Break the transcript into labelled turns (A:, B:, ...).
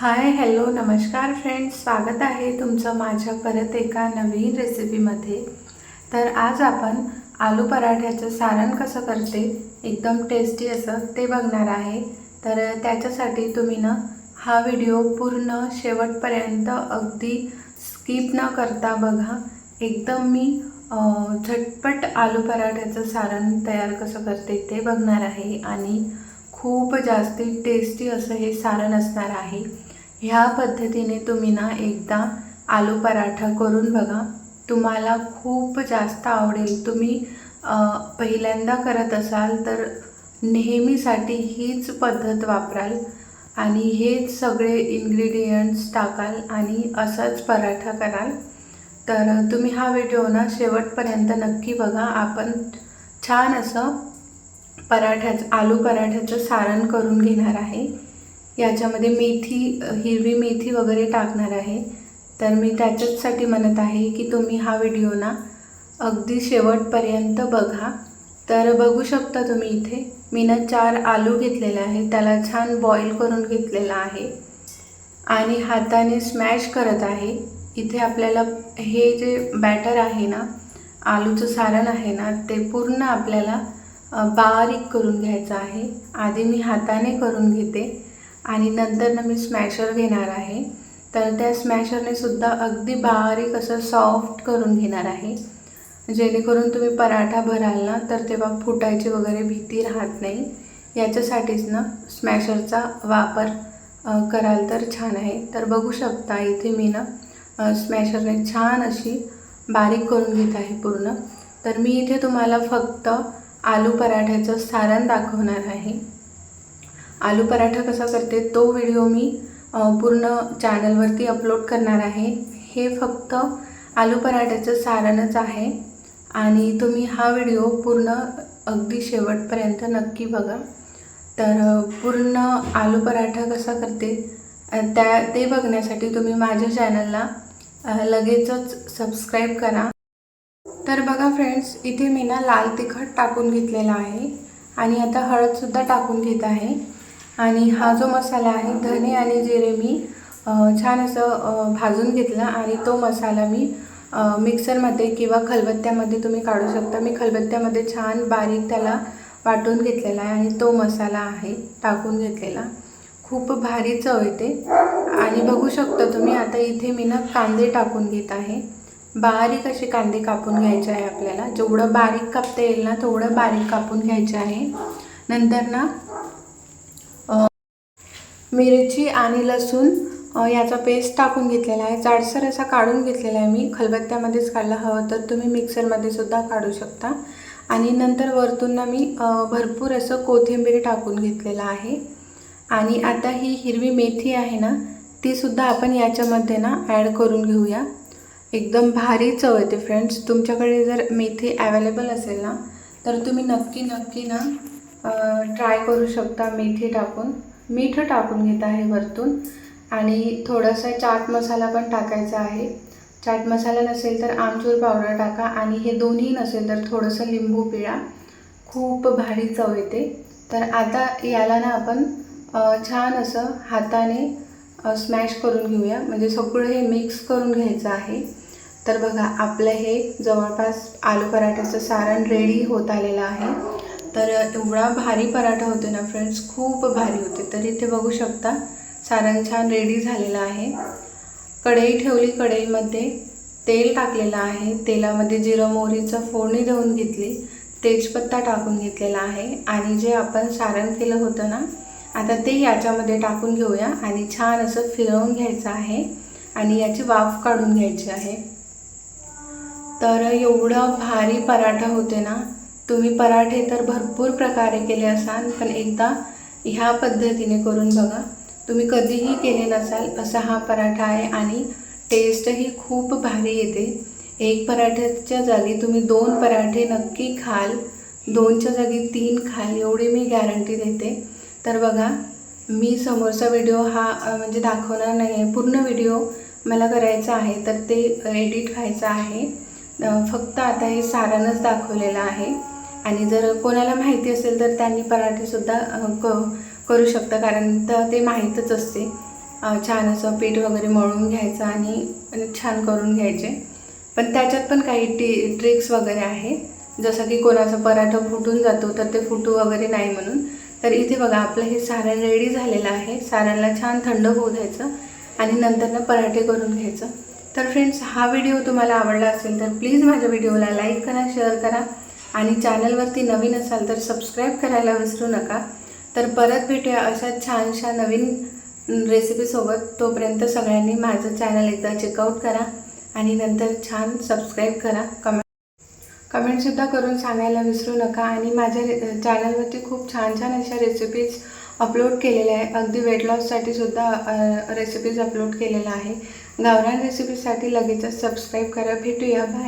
A: Hi hello नमस्कार friends. स्वागत आहे तुमचं माझ्या परत एका नवीन रेसिपीमध्ये. तर आज आपण आलू पराठ्याचं सारण कसं करते एकदम टेस्टी असं ते बघणार आहे. तर त्याच्यासाठी तुम्ही ना हा व्हिडिओ पूर्ण शेवटपर्यंत अगदी स्किप न करता बघा. एकदम मी झटपट आलू पराठ्याचं सारण तयार कसं करते ते बघणार आहे. आणि खूप जास्ती टेस्टी असं हे सारण असणार आहे. ह्या पद्धतीने तुम्ही ना एकदा आलू पराठा करून बघा. तुम्हाला खूप जास्त आवडेल. तुम्ही पहिल्यांदा करत असाल तर नेहमीसाठी हीच पद्धत वापराल आणि हेच सगळे इन्ग्रेडियंट्स टाकाल आणि असाच पराठा कराल. तर तुम्ही हा व्हिडिओ ना शेवटपर्यंत नक्की बघा. आपण छान असं पराठ्याचं आलू पराठ्याचं सारण करून घेणार आहे. याच्यामध्ये मेथी हिरवी मेथी वगैरे टाकणार आहे. तर मी त्याच्याचसाठी म्हणत आहे की तुम्ही हा व्हिडिओ ना अगदी शेवटपर्यंत बघा. तर बघू शकता तुम्ही इथे मी ना चार आलू घेतलेले आहे त्याला छान बॉईल करून घेतलेला आहे. आणि हाताने स्मॅश करत आहे. इथे आपल्याला हे जे बॅटर आहे ना आलूचं सारण आहे ना ते पूर्ण आपल्याला बारीक करून घ्यायचं आहे. आधी मी हाताने करून घेते. आणि नंतर ना मी स्मॅशर घेणार आहे. तर त्या स्मॅशरने सुद्धा अगदी बारीक असं सॉफ्ट करून घेणार आहे. जेणेकरून तुम्ही पराठा भराल ना तर तेव्हा फुटायची वगैरे भीती राहत नाही. याच्यासाठीच ना स्मॅशरचा वापर कराल तर छान आहे. तर बघू शकता इथे मी ना स्मॅशरने छान अशी बारीक करून घेत आहे पूर्ण. तर मी इथे तुम्हाला फक्त आलू पराठ्याचं सारण दाखवणार आहे. आलू पराठा कसा करते तो व्हिडिओ मी पूर्ण चॅनलवरती अपलोड करणार आहे. हे फक्त आलू पराठ्याचं सारणच आहे. आणि तुम्ही हा व्हिडिओ पूर्ण अगदी शेवटपर्यंत नक्की बघा. तर पूर्ण आलू पराठा कसा करते त्या ते बघण्यासाठी तुम्ही माझ्या चॅनलला लगेचच सबस्क्राईब करा. तर बघा फ्रेंड्स इथे मी ना लाल तिखट टाकून घेतलेला आहे. आणि आता हळदसुद्धा टाकून घेत आहे. आणि हा जो मसाला आहे धने आणि जिरे मी छान असं भाजून घेतला आणि तो मसाला मी मिक्सरमध्ये किंवा खलबत्त्यामध्ये तुम्ही काढू शकता. मी खलबत्त्यामध्ये छान बारीक त्याला वाटून घेतलेला आहे आणि तो मसाला आहे टाकून घेतलेला. खूप भारी चव येते. आणि बघू शकता तुम्ही आता इथे मी ना कांदे टाकून घेत आहे. बारीक असे कांदे कापून घ्यायचे आहे आपल्याला. जेवढं बारीक कापता येईल ना तेवढं बारीक कापून घ्यायचे आहे. नंतर ना मिरची आणि लसूण याचा पेस्ट टाकून घेतलेला आहे. जाडसर असा काढून घेतलेला आहे मी. खलबत्त्यामध्येच काढला हवं तर तुम्ही मिक्सरमध्ये सुद्धा काढू शकता. आणि नंतर वरतून ना मी भरपूर असं कोथिंबीर टाकून घेतलेलं आहे. आणि आता ही हिरवी मेथी आहे ना ती सुद्धा आपण याच्यामध्ये ना ॲड करून घेऊया. एकदम भारी चव येते फ्रेंड्स तुमच्याकडे जर मेथी ॲवेलेबल असेल ना तर तुम्ही नक्की नक्की ना ट्राय करू शकता मेथी टाकून. मीठ टाकून घेत आहे वरतून आणि थोडासा चाट मसाला पण टाकायचा आहे. चाट मसाला नसेल तर आमचूर पावडर टाका आणि हे दोन्ही नसेल तर थोडंसं लिंबू पिळा. खूप भारी चव येते. तर आता याला ना आपण छान असं हाताने स्मॅश करून घेऊया. म्हणजे सगळं हे मिक्स करून घ्यायचं आहे. तर बघा आपलं हे जवळपास आलू पराठ्याचं सारण रेडी होत आलेलं आहे. तर एवढा भारी पराठा होतो ना फ्रेंड्स खूप भारी होते तर इथे बघू शकता सारण छान रेडी झालेलं आहे. कढई ठेवली कढईमध्ये तेल टाकलेलं आहे. तेलामध्ये जिरं मोहरीचं फोडणी देऊन घेतली. तेजपत्ता टाकून घेतलेला आहे. आणि जे आपण सारण केलं होतं ना आता ते याच्यामध्ये टाकून घेऊया. आणि छान असं फिरवून घ्यायचं आहे. आणि याची वाफ काढून घ्यायची आहे. तर एवढं भारी पराठा होते ना तुम्ही पराठे तर भरपूर प्रकारे केले असाल पण एकदा ह्या पद्धतीने करून बघा. तुम्ही कधीही केले नसाल असा हा पराठा आहे आणि टेस्टही खूप भारी येते. एक पराठ्याच्या जागी तुम्ही दोन पराठे नक्की खाल. दोनच्या जागी तीन खाल एवढी मी गॅरंटी देते. तर बघा मी समोरचा व्हिडिओ हा म्हणजे दाखवणार नाही आहे पूर्ण व्हिडिओ मला करायचा आहे तर ते एडिट व्हायचं आहे. फक्त आता हे सारणच दाखवलेलं आहे. आणि जर कोणाला माहिती असेल तर त्यांनी पराठेसुद्धा क करू शकता. कारण तर ते माहीतच असते. छान असं पीठ वगैरे मळून घ्यायचं आणि छान करून घ्यायचे. पण त्याच्यात पण काही टी ट्रिक्स वगैरे आहे जसं की कोणाचा पराठा फुटून जातो तर ते फुटू वगैरे नाही म्हणून. तर इथे बघा आपलं हे सारण रेडी झालेलं आहे. साऱ्यांना छान थंड होऊ द्यायचं आणि नंतर ना पराठे करून घ्यायचं. तर फ्रेंड्स हा व्हिडिओ तुम्हाला आवडला असेल तर प्लीज माझ्या व्हिडिओला लाईक करा शेअर करा. आणि चॅनलवरती नवीन असाल तर सबस्क्राईब करायला विसरू नका. तर परत भेटूया अशा छानशा नवीन रेसिपीसोबत तोपर्यंत सगळ्यांनी माझं चॅनल एकदा चेकआउट करा आणि नंतर छान सबस्क्राईब करा. कमेंट कमेंटसुद्धा करून सांगायला विसरू नका. आणि माझ्या रे चॅनलवरती खूप छान छान अशा रेसिपीज अपलोड केलेल्या आहे. अगदी वेट लॉससाठी सुद्धा रेसिपीज अपलोड केलेल्या आहे. गावरान रेसिपीजसाठी लगेचच सबस्क्राईब करा. भेटूया. बाय